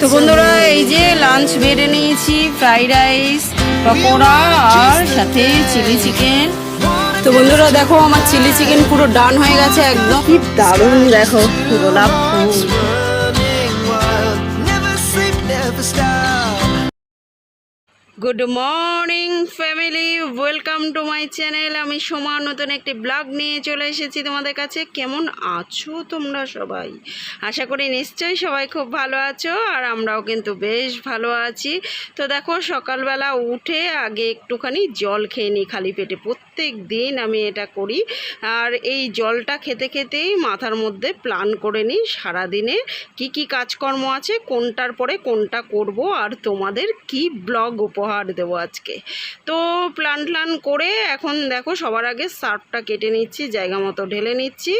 তো বন্ধুরা, এই যে লাঞ্চ বেড়ে নিয়েছি ফ্রাইড রাইস পকোড়া, আর সাথে চিলি চিকেন তো বন্ধুরা, দেখো আমার চিলি চিকেন পুরো ডান হয়ে গেছে, একদম। দারুণ, দেখো, গোলাপ ফুল। Good morning family welcome to my channel আমি সোমা, নতুন একটি ব্লগ নিয়ে চলে এসেছি তোমাদের কাছে। কেমন আছো তোমরা সবাই? আশা করি নিশ্চয়ই সবাই খুব ভালো আছো, আর আমরাও কিন্তু বেশ ভালো আছি। তো দেখো, সকালবেলা উঠে আগে একটুখানি জল খেয়ে নিই খালি পেটে। প্রত্যেক দিন আমি এটা করি। আর এই জলটা খেতে খেতেই মাথার মধ্যে প্ল্যান করে নিই সারাদিনে কি কি কাজকর্ম আছে, কোনটার পরে কোনটা করব, আর তোমাদের কি ব্লগ উপহার দেবো আজকে। তো প্ল্যান প্ল্যান করে এখন দেখো সবার আগে সার্ফটা কেটে নিচ্ছি, জায়গা মতো ঢেলে নিচ্ছি।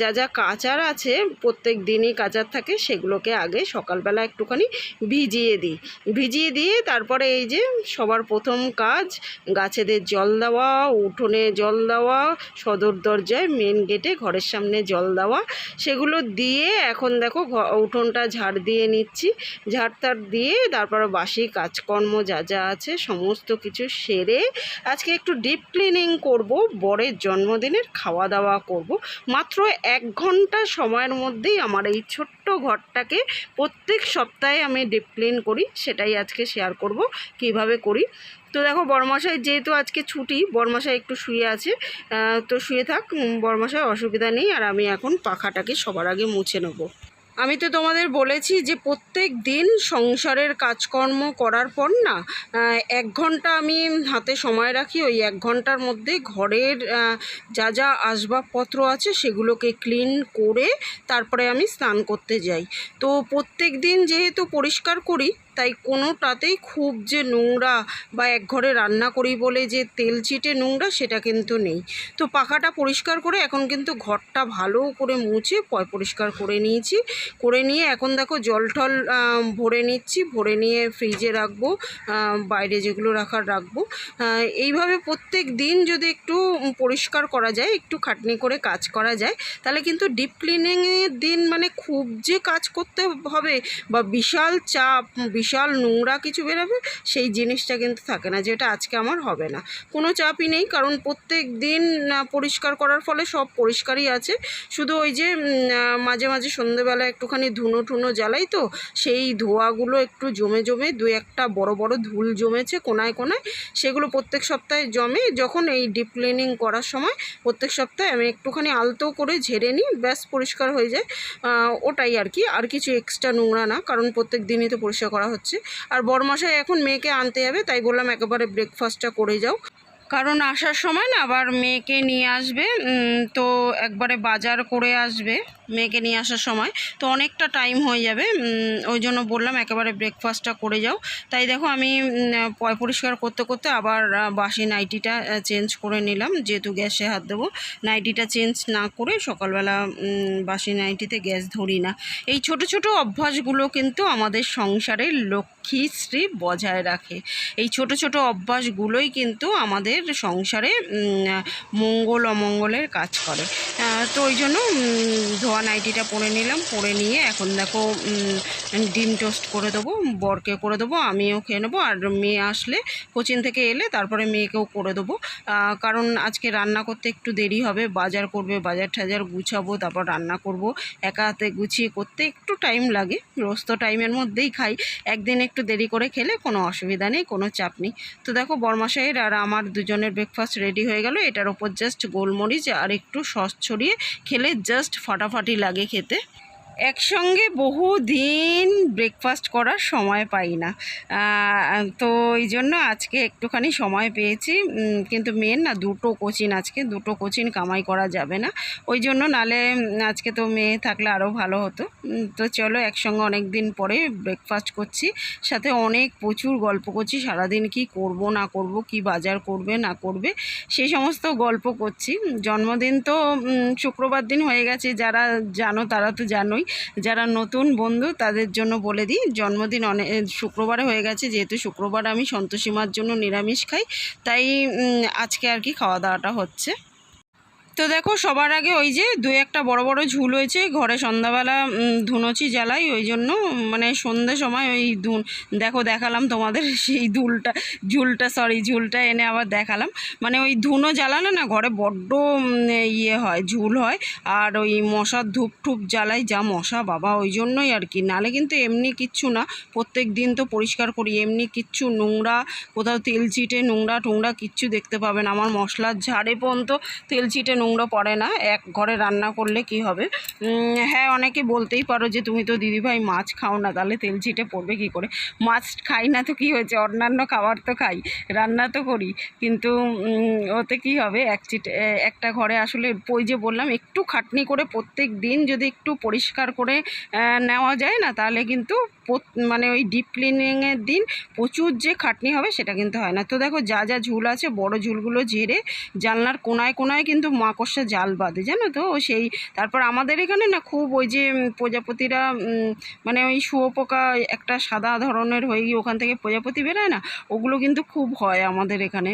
যা যা কাচার আছে, প্রত্যেক দিনই কাচার থাকে, সেগুলোকে আগে সকালবেলা একটুখানি ভিজিয়ে দিই। ভিজিয়ে দিয়ে তারপরে এই যে সবার প্রথম কাজ, গাছেদের জল দেওয়া, উঠোনে জল দেওয়া, সদর দরজায় মেন গেটে ঘরের সামনে জল দেওয়া। সেগুলো দিয়ে এখন দেখো উঠোনটা ঝাড় দিয়ে নিচ্ছি। ঝাড় টাড় দিয়ে তারপরে বাসি কাজকর্ম যা যা আছে সমস্ত কিছু সেরে আজকে একটু ডিপ ক্লিনিং করব বরের জন্মদিনের খাওয়া দাওয়া করব। মাত্র এক ঘণ্টা সময়ের মধ্যেই আমার এই ছোট্ট ঘরটাকে প্রত্যেক সপ্তাহে আমি ডিপ ক্লিন করি সেটাই আজকে শেয়ার করব কীভাবে করি। তো দেখো বরমশাই যেহেতু আজকে ছুটি বরমশাই একটু শুয়ে আছে তো শুয়ে থাক উম, অসুবিধা নেই আর আমি এখন পাখাটাকে সবার আগে মুছে নেব। আমি তো তোমাদের বলেছি যে প্রত্যেক দিন সংসারের কাজকর্ম করার পর না এক ঘণ্টা আমি হাতে সময় রাখি, ওই এক ঘণ্টার মধ্যে ঘরের যা যা আসবাবপত্র আছে সেগুলোকে ক্লিন করে তারপরে আমি স্নান করতে যাই। তো প্রত্যেক দিন যেহেতু পরিষ্কার করি তাই কোনোটাতেই খুব যে নোংরা বা এক ঘরে রান্না করি বলে যে তেল চিটে নোংরা সেটা কিন্তু নেই। তো পাখাটা পরিষ্কার করে এখন কিন্তু ঘরটা ভালো করে মুছে পরিষ্কার করে নিয়েছি। করে নিয়ে এখন দেখো জল টল ভরে নিচ্ছি, ভরে নিয়ে ফ্রিজে রাখব বাইরে যেগুলো রাখার রাখব। এইভাবে প্রত্যেক দিন যদি একটু পরিষ্কার করা যায়, একটু খাটনি করে কাজ করা যায়, তাহলে কিন্তু ডিপ ক্লিনিংয়ের দিন মানে খুব যে কাজ করতে হবে বা বিশাল চাপ বিশাল নোংরা কিছু বেরোবে, সেই জিনিসটা কিন্তু থাকে না, যেটা আজকে আমার হবে না। কোনো চাপই নেই, কারণ প্রত্যেক দিন পরিষ্কার করার ফলে সব পরিষ্কারই আছে। শুধু ওই যে মাঝে মাঝে সন্ধেবেলা একটুখানি ধুনো টুনো জ্বালাই তো, সেই ধোঁয়াগুলো একটু জমে জমে দু একটা বড় বড় ধুল জমেছে কোনায় কোনায়, সেগুলো প্রত্যেক সপ্তাহে জমে, যখন এই ডিপ ক্লিনিং করার সময় প্রত্যেক সপ্তাহে আমি একটুখানি আলতো করে ঝেড়ে নিই, ব্যাস পরিষ্কার হয়ে যায়। ওটাই আর কি, আর কিছু এক্সট্রা নোংরা না, কারণ প্রত্যেক দিনই তো পরিষ্কার করা হচ্ছে। আর বড়মশাই এখন মেয়েকে আনতে যাবে তাই বললাম একেবারে ব্রেকফাস্টটা করে যাও। কারণ আসার সময় না আবার মেয়েকে নিয়ে আসবে তো একবারে বাজার করে আসবে মেয়েকে নিয়ে আসার সময়। তো অনেকটা টাইম হয়ে যাবে ওই জন্য বললাম একেবারে ব্রেকফাস্টটা করে যাও। তাই দেখো আমি পয় পরিষ্কার করতে করতে আবার বাসি নাইটিটা চেঞ্জ করে নিলাম। যেহেতু গ্যাসে হাত দেবো নাইটিটা চেঞ্জ না করে সকালবেলা বাসি নাইটিতে গ্যাস ধরি না। এই ছোট ছোট অভ্যাসগুলো কিন্তু আমাদের সংসারের লক্ষ্মী শ্রী বজায় রাখে। এই ছোট ছোট অভ্যাসগুলোই কিন্তু আমাদের সংসারে মঙ্গল অমঙ্গলের কাজ করে। তো ওই জন্য ধোয়া নাইটিটা পরে নিলাম। পরে নিয়ে এখন দেখো ডিম টোস্ট করে দেবো, বরকে করে দেবো, আমিও খেয়ে নেব। আর মেয়ে আসলে কোচিন থেকে এলে তারপরে মেয়েকেও করে দেবো। কারণ আজকে রান্না করতে একটু দেরি হবে। বাজার করবে, বাজার ঠাজার গুছাবো, তারপর রান্না করব। একা হাতে গুছিয়ে করতে একটু টাইম লাগে। রোজ তো টাইমের মধ্যেই খাই। একদিন একটু দেরি করে খেলে কোনো অসুবিধা নেই, কোনো চাপ নেই। তো দেখো বরমাসাইয়ের আর আমার দুজনের ব্রেকফাস্ট রেডি হয়ে গেল। এটার ওপর জাস্ট গোলমরিচ আর একটু সস ছড়িয়ে খেলে জাস্ট ফাটাফাটি লাগে খেতে। একসঙ্গে বহু দিন ব্রেকফাস্ট করার সময় পাই না। তো এই জন্য আজকে একটুখানি সময় পেয়েছি। কিন্তু মেন না, দুটো কোচিন আজকে, দুটো কোচিন কামাই করা যাবে না। ওই জন্য নালে আজকে তো মেয়ে থাকলে আরও ভালো হতো। তো চলো একসঙ্গে অনেক দিন পরে ব্রেকফাস্ট করছি। সাথে অনেক প্রচুর গল্প করছি। সারাদিন কি করব, না করব, কি বাজার করবে, না করবে সেই সমস্ত গল্প করছি। জন্মদিন তো শুক্রবার দিন হয়ে গেছে। যারা জানো তারা তো জানোই। যারা নতুন বন্ধু, তাদের জন্য বলে দিই, জন্মদিন অনেক শুক্রবারে হয়ে গেছে, যেহেতু শুক্রবার আমি সন্তোষীমার জন্য নিরামিষ খাই, তাই আজকে আর কি খাওয়া দাওয়াটা হচ্ছে। তো দেখো, সবার আগে ওই যে দু একটা বড় বড় ঝুল হয়েছে, ঘরে সন্ধ্যাবেলা ধুনোচি জ্বালাই, ওই জন্য মানে সন্ধ্যে সময় ওই ধুন, দেখো, দেখালাম তোমাদের সেই দুলটা ঝুলটা সরি ঝুলটা এনে আবার দেখালাম। মানে ওই ধুনো জ্বালালে না, ঘরে বড্ড ইয়ে হয়, ঝুল হয়, আর ওই মশার ধূপ ঠুপ জ্বালাই যা মশা, বাবা, ওই জন্যই আর কি। নালে কিন্তু এমনি কিচ্ছু না, প্রত্যেক দিন তো পরিষ্কার করি, এমনি কিচ্ছু নোংরা, কোথাও তেল চিটে নোংরা টোংরা কিচ্ছু দেখতে পাবেন। আমার মশলার ঝাড়ে পর্যন্ত তেল চিটে নোংরা পড়ে না, এক ঘরে রান্না করলে কি হবে? হ্যাঁ অনেকে বলতেই পারো যে তুমি তো দিদিভাই মাছ খাও না, তাহলে তেল ছিটে পড়বে কি করে? মাছ খাই না তো কি হয়েছে? অন্যান্য খাবার তো খাই, রান্না তো করি। কিন্তু ওতে কি হবে? এক চিটে একটা ঘরে আসলে ওই যে বললাম, একটু খাটনি করে প্রত্যেক দিন যদি একটু পরিষ্কার করে নেওয়া যায় না, তাহলে কিন্তু মানে ওই ডিপ ক্লিনিংয়ের দিন প্রচুর যে খাটনি হবে সেটা কিন্তু হয় না। তো দেখো, যা যা ঝুল আছে, বড় ঝুলগুলো ঝেড়ে জানলার কোনায় কোনায় কিন্তু মাকড়সা জাল বাঁধে জানো তো? সেই তারপর আমাদের এখানে না খুব ওই যে প্রজাপতিরা মানে ওই শুয়োপোকা একটা সাদা ধরনের হয়ে গিয়ে ওখান থেকে প্রজাপতি বেরোয় না ওগুলো কিন্তু খুব হয় আমাদের এখানে।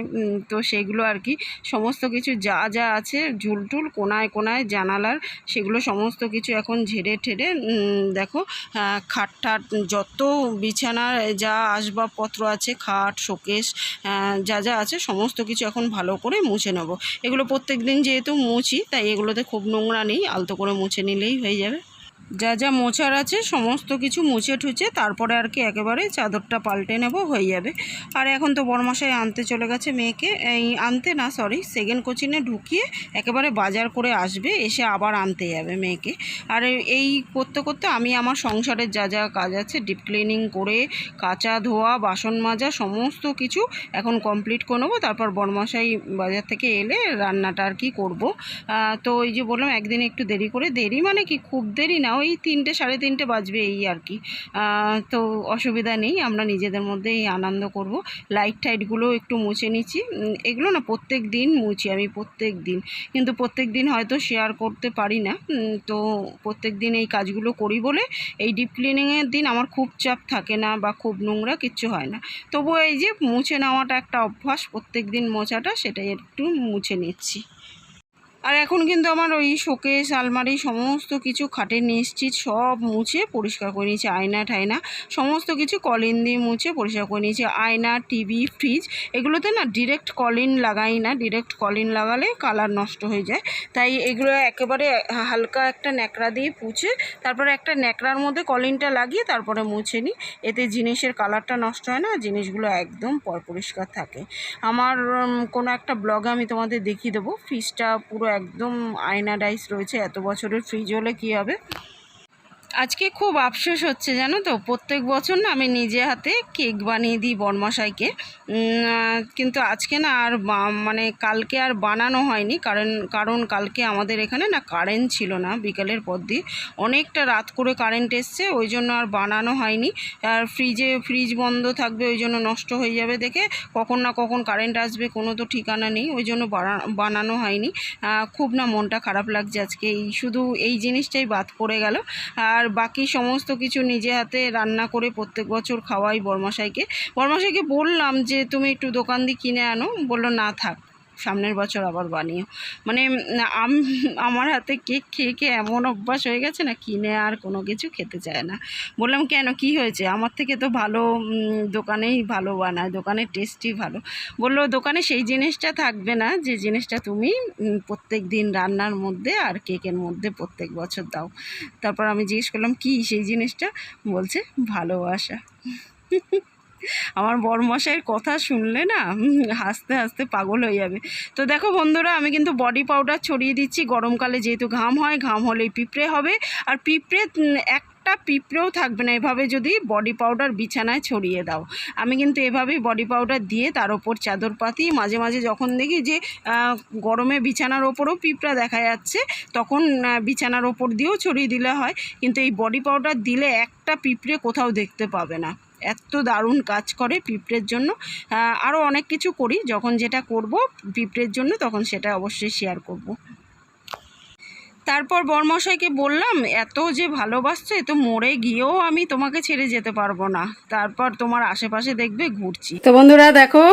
তো সেগুলো আর কি সমস্ত কিছু যা যা আছে ঝুলটুল কোনায় কোনায় জানালার সেগুলো সমস্ত কিছু এখন ঝেড়ে ঠেড়ে দেখো খাট ঠাট যত বিছানার যা আসবাবপত্র আছে খাট আহ, যা যা আছে সমস্ত কিছু এখন ভালো করে মুছে নেব। এগুলো প্রত্যেক দিন যেহেতু মুছি তাই এগুলোতে খুব নোংরা নেই আলতো করে মুছে নিলেই হয়ে যাবে। যা যা মোছার আছে, সমস্ত কিছু মুছে ঠুচে তারপরে আর কি একেবারে চাদরটা পাল্টে নেব, হয়ে যাবে। আর এখন তো বড়মশাই আনতে চলে গেছে মেয়েকে। এই আনতে না সরি সেকেন্ড কোচিনে ঢুকিয়ে একেবারে বাজার করে আসবে, এসে আবার আনতে যাবে মেয়েকে। আর এই করতে করতে আমি আমার সংসারের যা যা কাজ আছে, ডিপ ক্লিনিং করে, কাচা ধোয়া, বাসন মাজা, সমস্ত কিছু এখন কমপ্লিট করে নেব। তারপর বড়মশাই বাজার থেকে এলে রান্নাটা আর কি করব। তো ওই যে বললাম, একদিন একটু দেরি করে, দেরি মানে কি? খুব দেরি না ওই তিনটে, সাড়ে তিনটে বাজবে এই আর কি। তো অসুবিধা নেই, আমরা নিজেদের মধ্যেই আনন্দ করব। লাইট টাইটগুলো একটু মুছে নিচ্ছি। এগুলো না প্রত্যেক দিন মুছি, আমি প্রত্যেক দিন। কিন্তু প্রত্যেক দিন হয়তো শেয়ার করতে পারি না। তো প্রত্যেক দিন এই কাজগুলো করি বলে এই ডিপ ক্লিনিংয়ের দিন আমার খুব চাপ থাকে না বা খুব নোংরা কিচ্ছু হয় না। তবু এই যে মুছে নেওয়াটা একটা অভ্যাস, প্রত্যেক দিন মোছাটা সেটাই একটু মুছে নিচ্ছি। আর এখন কিন্তু আমার ওই শোকেস, আলমারি সমস্ত কিছু খাটের নিশ্চিত সব মুছে পরিষ্কার করে নিয়েছি, আয়না ঠায়না সমস্ত কিছু কলিন দিয়ে মুছে পরিষ্কার করে নিয়েছি। আয়না, টিভি, ফ্রিজ এগুলোতে না ডিরেক্ট কলিন লাগাই না ডিরেক্ট কলিন লাগালে কালার নষ্ট হয়ে যায়। তাই এগুলো একেবারে হালকা একটা ন্যাকড়া দিয়ে পুছে, তারপরে একটা ন্যাকড়ার মধ্যে কলিনটা লাগিয়ে তারপরে মুছে নিই। এতে জিনিসের কালারটা নষ্ট হয় না, জিনিসগুলো একদম পর পরিষ্কার থাকে। আমার কোনো একটা ব্লগে আমি তোমাদের দেখিয়ে দেবো। ফ্রিজটা পুরো একদম আয়নাডাইস রয়েছে এত বছরের ফ্রিজ হলে কী হবে? আজকে খুব আফসোস হচ্ছে, জানো তো? প্রত্যেক বছর না আমি নিজে হাতে কেক বানিয়ে দিই বরমশাইকে কিন্তু আজকে না আর মানে কালকে আর বানানো হয়নি। কারণ কারণ কালকে আমাদের এখানে না কারেন্ট ছিল না বিকালের পর দিয়ে। অনেকটা রাত করে কারেন্ট এসছে, ওই জন্য আর বানানো হয়নি। আর ফ্রিজে ফ্রিজ বন্ধ থাকবে, ওই জন্য নষ্ট হয়ে যাবে দেখে। কখন না কখন কারেন্ট আসবে, কোনো তো ঠিকানা নেই, ওই জন্য বানা- বানানো হয়নি। খুব না মনটা খারাপ লাগছে আজকে। এই শুধু এই জিনিসটাই বাদ পড়ে গেল। আর বাকি সমস্ত কিছু নিজে হাতে রান্না করে প্রত্যেক বছর খাওয়াই বরমশাইকে। বরমশাইকে বললাম যে, তুমি একটু দোকান দিয়ে কিনে আনো। বলল, না, থাক। সামনের বছর আবার বানিও। মানে আম, আমার হাতে কেক খেয়ে খেয়ে এমন অভ্যাস হয়ে গেছে না, কিনে আর কোনো কিছু খেতে চায় না। বললাম, কেন? কি হয়েছে? আমার থেকে তো ভালো দোকানেই ভালো বানায়, দোকানের টেস্টই ভালো। বলল, দোকানে সেই জিনিসটা থাকবে না, যে জিনিসটা তুমি প্রত্যেক দিন রান্নার মধ্যে আর কেকের মধ্যে প্রত্যেক বছর দাও। তারপর আমি জিজ্ঞেস করলাম, কি সেই জিনিসটা? বলছে, ভালোবাসা। আমার বরমশাইয়ের কথা শুনলে না হাসতে হাসতে পাগল হয়ে যাবে। তো দেখো বন্ধুরা আমি কিন্তু বডি পাউডার ছড়িয়ে দিচ্ছি। গরমকালে যেহেতু ঘাম হয় ঘাম হলেই পিঁপড়ে হবে। আর পিঁপড়ে উম, একটা পিঁপড়েও থাকবে না। এভাবে যদি বডি পাউডার বিছানায় ছড়িয়ে দাও। আমি কিন্তু এভাবেই বডি পাউডার দিয়ে তার ওপর চাদর পাতি মাঝে মাঝে যখন দেখি যে গরমে বিছানার ওপরও পিঁপড়া দেখা যাচ্ছে তখন বিছানার ওপর দিয়েও ছড়িয়ে দিলে হয়। কিন্তু এই বডি পাউডার দিলে একটা পিঁপড়ে কোথাও দেখতে পাবে না। এত দারুণ কাজ করে পিঁপড়ের জন্য। আরও অনেক কিছু করি, যখন যেটা করব পিঁপড়ের জন্য তখন সেটা অবশ্যই শেয়ার করব। তারপর বর্মশাইকে বললাম, এত যে ভালোবাসছো তো মরে গিয়েও আমি তোমাকে ছেড়ে যেতে পারব না। তারপর তোমার আশেপাশে দেখবে ঘুরছি। তো বন্ধুরা দেখো,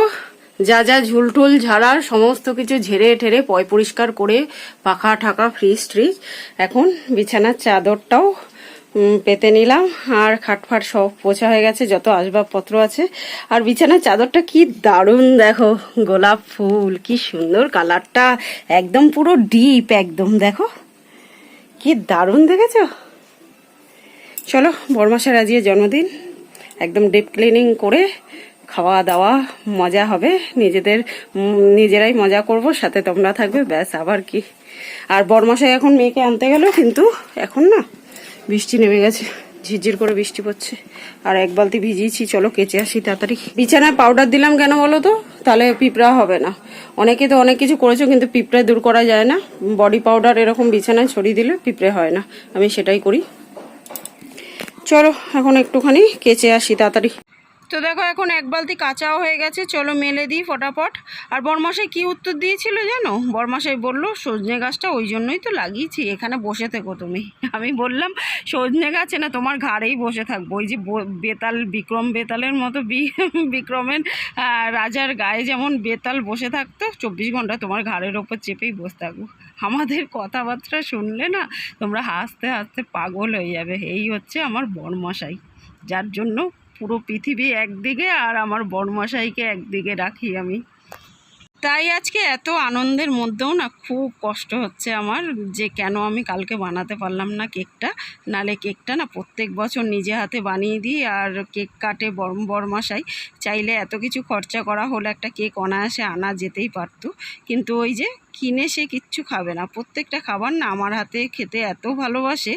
যা যা ঝুলটুল ঝাড়ার সমস্ত কিছু ঝেড়ে ঠেড়ে পয় পরিষ্কার করে পাখা ঠাকা ফ্রিজ ট্রিজ এখন বিছানার চাদরটাও পেতে নিলাম। আর খাটফাট সব পোছা হয়ে গেছে, যত আসবাবপত্র আছে। আর বিছানার চাদরটা কি দারুণ, দেখো, গোলাপ ফুল, কি সুন্দর কালারটা, একদম পুরো ডিপ, একদম, দেখো। কি দারুণ দেখেছ? চলো, বরমাসের আজকে জন্মদিন। একদম ডিপ ক্লিনিং করে খাওয়া দাওয়া মজা হবে। নিজেদের নিজেরাই মজা করব, সাথে তোমরা থাকবে, ব্যাস, আবার কি। আর বরমাসায় এখন মেয়েকে আনতে গেল, কিন্তু এখন না। বৃষ্টি নেমে গেছে, ঝিরঝির করে বৃষ্টি পড়ছে। আর এক বালতি ভিজিয়েছি, চলো কেচে আসি তাড়াতাড়ি। বিছানায় পাউডার দিলাম কেন বলো তো? তাহলে পিঁপড়া হবে না। অনেকে তো অনেক কিছু করেছ, কিন্তু পিঁপড়ায় দূর করা যায় না। বডি পাউডার এরকম বিছানায় ছড়িয়ে দিলে পিঁপড়ে হয় না। আমি সেটাই করি। চলো, এখন একটুখানি কেচে আসি তাড়াতাড়ি। তো দেখো এখন এক বালতি কাঁচাও হয়ে গেছে, চলো মেলে দিই ফটাফট। আর বরমাসাই কি উত্তর দিয়েছিল জানো? বরমাসাই বলল, সজনে গাছটা ওই জন্যই তো লাগিয়েছি, এখানে বসে থেকো তুমি। আমি বললাম, সজনে গাছে না, তোমার ঘাড়েই বসে থাকব। ওই যে বেতাল, বিক্রম বেতালের মতো বিক্রমের রাজার গায়ে যেমন বেতাল বসে থাকতো, চব্বিশ ঘণ্টা তোমার ঘাড়ের ওপর চেপেই বসে থাকব। আমাদের কথাবার্তা শুনলে না, তোমরা হাসতে হাসতে পাগল হয়ে যাবে। এই হচ্ছে আমার বরমশাই, যার জন্য পুরো পৃথিবী একদিকে আর আমার বড়মশাইকে একদিকে রাখি আমি। তাই আজকে এত আনন্দের মধ্যেও না খুব কষ্ট হচ্ছে আমার যে কেন আমি কালকে বানাতে পারলাম না কেকটা। নালে কেকটা না প্রত্যেক বছর নিজে হাতে বানিয়ে দিই আর কেক কাটে বরম বরমাসাই চাইলে এত কিছু খরচা করা হলে একটা কেক অনায়াসে আনা যেতেই পারতো। কিন্তু ওই যে কিনে সে কিচ্ছু খাবে না। প্রত্যেকটা খাবার না আমার হাতে খেতে এত ভালোবাসে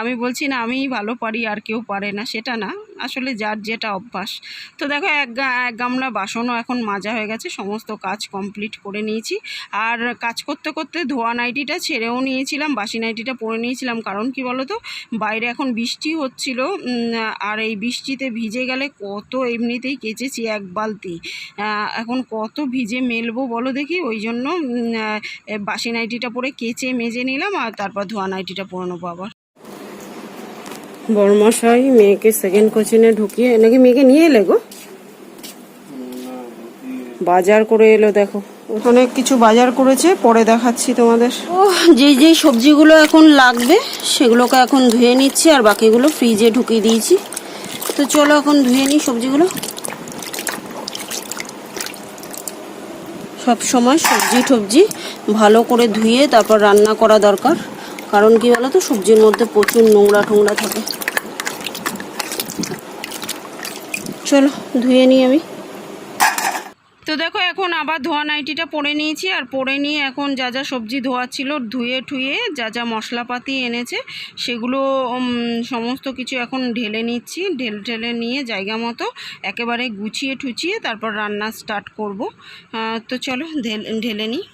আমি বলছি না আমিই ভালো পারি, আর কেউ পারে না, সেটা না। আসলে যার যেটা অভ্যাস। তো দেখো, এক এক গামলা বাসনও এখন মাজা হয়ে গেছে, সমস্ত কাজ কমপ্লিট করে নিয়েছি। আর কাজ করতে করতে ধোয়া নাইটিটা ছেড়েও নিয়েছিলাম, বাসি নাইটিটা পরে নিয়েছিলাম। কারণ কি বলো তো বাইরে এখন বৃষ্টি হচ্ছিল আর এই বৃষ্টিতে ভিজে গেলে কত এমনিতেই কেচেছি এক বালতি। এখন কত ভিজে মেলবো বলো দেখি, ওই জন্য বাসি নাইটিটা পরে কেচে মেজে নিলাম আর তারপর ধোয়া নাইটিটা পরে নেব আবার। বড়মশাই মেয়েকে সেকেন্ড কোচিনে ঢুকিয়ে, নাকি মেয়েকে নিয়ে এলে গো? বাজার করে এলো দেখো। অনেক কিছু বাজার করেছে, পরে দেখাচ্ছি তোমাদের। ও, যে যে সবজিগুলো এখন লাগবে, সেগুলোকে এখন ধুয়ে নিচ্ছি আর বাকিগুলো ফ্রিজে ঢুকিয়ে দিয়েছি। তো চলো এখন ধুয়ে নিই সবজিগুলো। সব সময় সবজি টবজি ভালো করে ধুয়ে তারপর রান্না করা দরকার। কারণ কি বলো তো সবজির মধ্যে প্রচুর নোংরা টোংরা থাকে। চলো, ধুয়ে নিই আমি। তো দেখো এখন আবার ধোয়া নাইটিটা পরে নিয়েছি আর পরে নিয়ে এখন যা যা সবজি ধোয়া ছিল ধুয়ে ঠুয়ে যা যা মশলাপাতি এনেছে সেগুলো সমস্ত কিছু এখন ঢেলে নিচ্ছি। ঢেল ঢেলে নিয়ে জায়গা মতো একেবারে গুছিয়ে ঠুচিয়ে তারপর রান্না স্টার্ট করব। তো চলো ঢেলে নিই।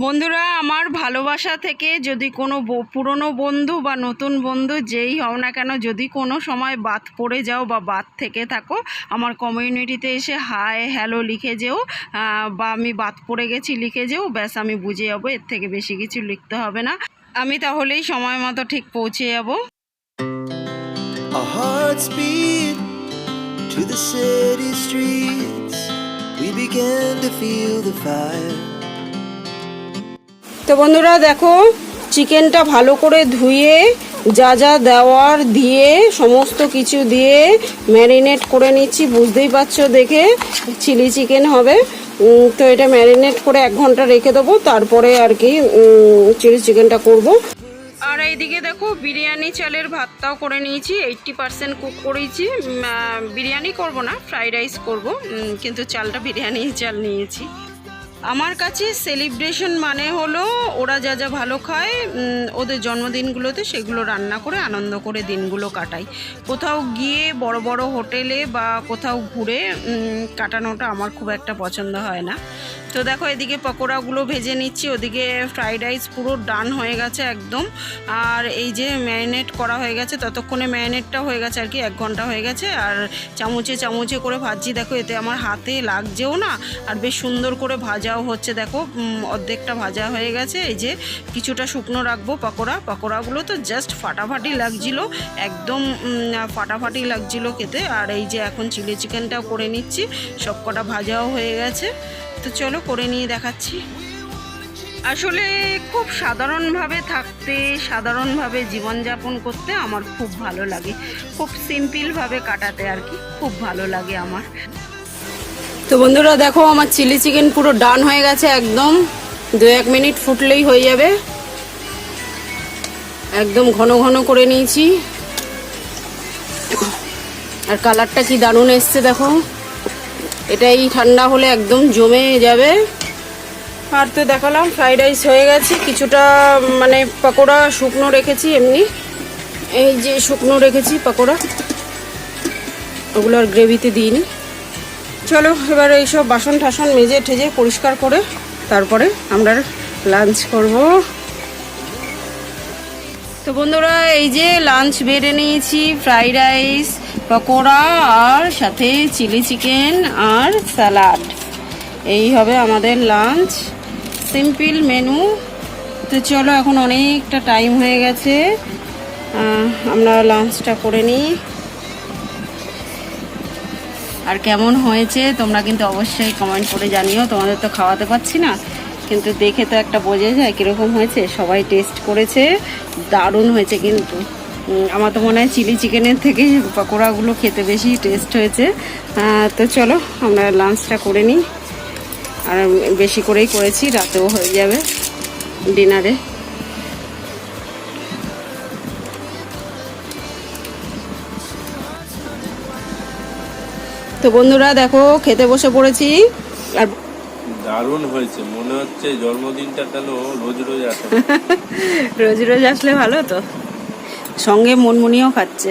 বন্ধুরা, আমার ভালোবাসা থেকে যদি কোনো পুরনো বন্ধু বা নতুন বন্ধু যেই হও না কেন, যদি কোনো সময় বাদ পড়ে যাও বা বাদ থেকে থাকো, আমার কমিউনিটিতে এসে হাই হ্যালো লিখে যেও বা আমি বাদ পড়ে গেছি লিখে যেও, ব্যাস আমি বুঝে যাব, এর থেকে বেশি কিছু লিখতে হবে না আমি তাহলেই সময় মতো ঠিক পৌঁছে যাব to the city streets. We began to feel the fire. তো বন্ধুরা দেখো, চিকেনটা ভালো করে ধুয়ে, যা যা দেওয়ার দিয়ে, সমস্ত কিছু দিয়ে ম্যারিনেট করে নিচ্ছি, বুঝতেই পারছ দেখে চিলি চিকেন হবে। তো এটা ম্যারিনেট করে এক ঘণ্টা রেখে দেবো, তারপরে আর কি চিলি চিকেনটা করব। আর এইদিকে দেখো, বিরিয়ানি চালের ভাতটাও করে নিয়েছি এইট্টি পার্সেন্ট কুক করেছি। বিরিয়ানি করব না ফ্রাইড রাইস করব কিন্তু চালটা বিরিয়ানি চাল নিয়েছি। আমার কাছে সেলিব্রেশন মানে হলো ওরা যা যা ভালো খায় ওদের জন্মদিনগুলোতে সেগুলো রান্না করে আনন্দ করে দিনগুলো কাটাই। কোথাও গিয়ে বড় বড় হোটেলে বা কোথাও ঘুরে কাটানোটা আমার খুব একটা পছন্দ হয় না। তো দেখো এদিকে পকোড়াগুলো ভেজে নিচ্ছি, ওদিকে ফ্রাইড রাইস পুরো ডান হয়ে গেছে একদম। আর এই যে ম্যারিনেট করা হয়ে গেছে, ততক্ষণে ম্যারিনেটটা হয়ে গেছে আর কি, এক ঘণ্টা হয়ে গেছে। আর চামচে চামচে করে ভাজছি, দেখো এতে আমার হাতে লাগছেও না, আর বেশ সুন্দর করে ভাজাও হচ্ছে, দেখো অর্ধেকটা ভাজা হয়ে গেছে। এই যে কিছুটা শুকনো রাখব পকোড়া। পকোড়াগুলো তো জাস্ট ফাটাফাটি লাগছিল, একদম ফাটাফাটি লাগছিল খেতে। আর এই যে এখন চিলি চিকেনটাও করে নিচ্ছি সব কটা ভাজাও হয়ে গেছে। তো চলো করে নিয়ে দেখাচ্ছি। আসলে খুব সাধারণভাবে থাকতে, সাধারণভাবে জীবনযাপন করতে আমার খুব ভালো লাগে। খুব সিম্পলভাবে কাটাতে আর কি, খুব ভালো লাগে আমার। তো বন্ধুরা দেখো, আমার চিলি চিকেন পুরো ডান হয়ে গেছে একদম। দু এক মিনিট ফুটলেই হয়ে যাবে। একদম ঘন ঘন করে নিয়েছি। আর কালারটা কি দারুণ এসছে দেখো। এটাই ঠান্ডা হলে একদম জমে যাবে। আর তো দেখালাম, ফ্রাইড রাইস হয়ে গেছে। কিছুটা মানে পকোড়া শুকনো রেখেছি এমনি। এই যে শুকনো রেখেছি পকোড়া। ওগুলো আর গ্রেভিতে দিইনি। চলো, এবার এইসব বাসন ঠাসন মেজে ঠেজে পরিষ্কার করে তারপরে আমরা লাঞ্চ করব। তো বন্ধুরা, এই যে লাঞ্চ বেড়ে নিয়েছি ফ্রাইড রাইস পকোড়া আর সাথে চিলি চিকেন আর স্যালাড এই হবে আমাদের লাঞ্চ সিম্পল মেনু তো চলো, এখন অনেকটা টাইম হয়ে গেছে। আমরা লাঞ্চটা করে নিই। আর কেমন হয়েছে তোমরা কিন্তু অবশ্যই কমেন্ট করে জানিও। তোমাদের তো খাওয়াতে পারছি না। কিন্তু দেখে তো একটা বোঝা যায় কীরকম হয়েছে। সবাই টেস্ট করেছে, দারুণ হয়েছে কিন্তু। আমার তো মনে হয় চিলি চিকেনের থেকে পকোড়াগুলো খেতে বেশি টেস্ট হয়েছে। তো চলো, আমরা লাঞ্চটা করে নিই। আর বেশি করেই করেছি, রাতেও হয়ে যাবে ডিনারে তো বন্ধুরা দেখো খেতে বসে পড়েছি। আর দারুণ হয়েছে মনে হচ্ছে জন্মদিনটা কেন রোজ রোজ আসে। রোজ রোজ আসলে ভালো তো। সঙ্গে মনমুনিও খাচ্ছে।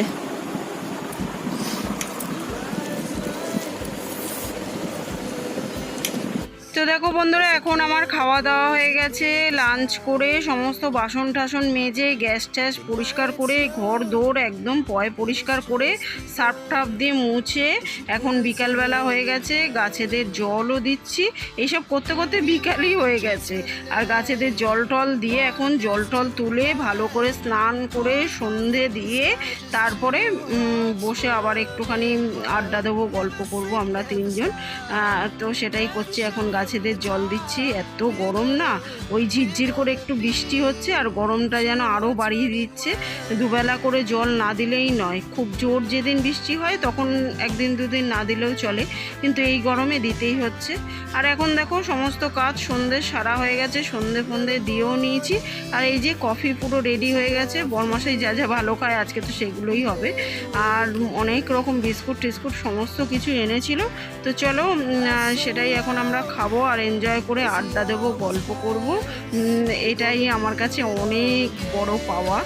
তো দেখো বন্ধুরা, এখন আমার খাওয়া দাওয়া হয়ে গেছে। লাঞ্চ করে সমস্ত বাসন টাসন মেজে গ্যাস ট্যাস পরিষ্কার করে ঘর দৌড় একদম পয় পরিষ্কার করে সার্ফ টাপ দিয়ে মুছে, এখন বিকালবেলা হয়ে গেছে। গাছেদের জলও দিচ্ছি। এইসব করতে করতে বিকালই হয়ে গেছে। আর গাছেদের জল টল দিয়ে এখন জল টল তুলে ভালো করে স্নান করে সন্ধে দিয়ে তারপরে বসে আবার একটুখানি আড্ডা দেবো, গল্প করব আমরা তিনজন। তো সেটাই করছি এখন গাছেদের জল দিচ্ছি, এত গরম না? ওই ঝিরঝির করে একটু বৃষ্টি হচ্ছে আর গরমটা যেন আরও বাড়িয়ে দিচ্ছে। দুবেলা করে জল না দিলেই নয়। খুব জোর যেদিন বৃষ্টি হয় তখন একদিন দুদিন না দিলেও চলে। কিন্তু এই গরমে দিতেই হচ্ছে। আর এখন দেখো সমস্ত কাজ সন্ধে সারা হয়ে গেছে, সন্ধে ফন্ধে দিয়েও নিয়েছি। আর এই যে কফি পুরো রেডি হয়ে গেছে। বরমাসাই যা যা ভালো খায় আজকে তো সেগুলোই হবে। আর অনেক রকম বিস্কুট টিস্কুট সমস্ত কিছু এনেছিল। তো চলো সেটাই এখন আমরা খাব। আর এনজয় করে আড্ডা দেবো, গল্প করব। এটাই আমার কাছে অনেক বড় পাওয়া।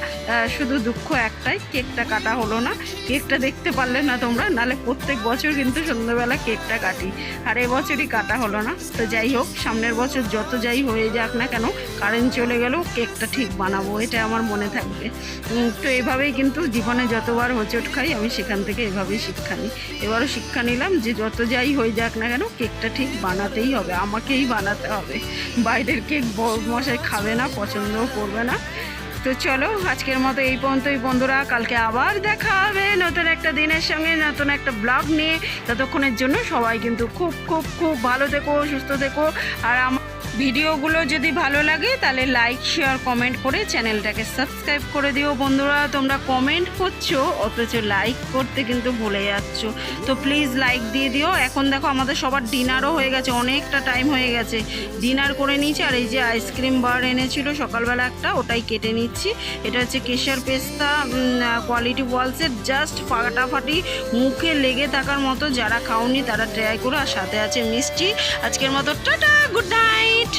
শুধু দুঃখ একটাই, কেকটা কাটা হলো না। কেকটা দেখতে পারলে না তোমরা, নালে প্রত্যেক বছর কিন্তু সন্ধ্যাবেলা কেকটা কাটি। আর এবছরই কাটা হলো না। তো যাই হোক, সামনের বছর যত যাই হয়ে যাক না কেন কারেন্ট চলে গেলেও কেকটা ঠিক বানাবো, এটা আমার মনে থাকবে। তো এভাবেই কিন্তু জীবনে যতবার হোঁচট খাই, আমি সেখান থেকে এভাবেই শিক্ষা নিই। এবারও শিক্ষা নিলাম যে যত যাই হয়ে যাক না কেন, কেকটা ঠিক বানাতেই হবে। আমাকেই বানাতে হবে। বাইরের কেক মশাই খাবে না, পছন্দও করবে না। তো চলো, আজকের মতো এই পর্যন্তই বন্ধুরা। কালকে আবার দেখা হবে নতুন একটা দিনের সঙ্গে, নতুন একটা ব্লগ নিয়ে। ততক্ষণের জন্য সবাই কিন্তু খুব খুব খুব ভালো থেকো, সুস্থ থেকো। আর আমার ভিডিওগুলো যদি ভালো লাগে, তাহলে লাইক শেয়ার কমেন্ট করে চ্যানেলটাকে সাবস্ক্রাইব করে দিও। বন্ধুরা, তোমরা কমেন্ট করছ, অথচ লাইক করতে কিন্তু ভুলে যাচ্ছ। তো প্লিজ লাইক দিয়ে দিও। এখন দেখো, আমাদের সবার ডিনারও হয়ে গেছে, অনেকটা টাইম হয়ে গেছে। ডিনার করে নিয়েছি, আর এই যে আইসক্রিম বার এনেছিল সকালবেলা একটা, ওটাই কেটে নিচ্ছি। এটা হচ্ছে কেশর পেস্তা কোয়ালিটি ওয়ালসের জাস্ট ফাটাফাটি, মুখে লেগে থাকার মতো যারা খাওনি, তারা ট্রাই করো। আর সাথে আছে মিষ্টি। আজকের মতো, টাটা! Good night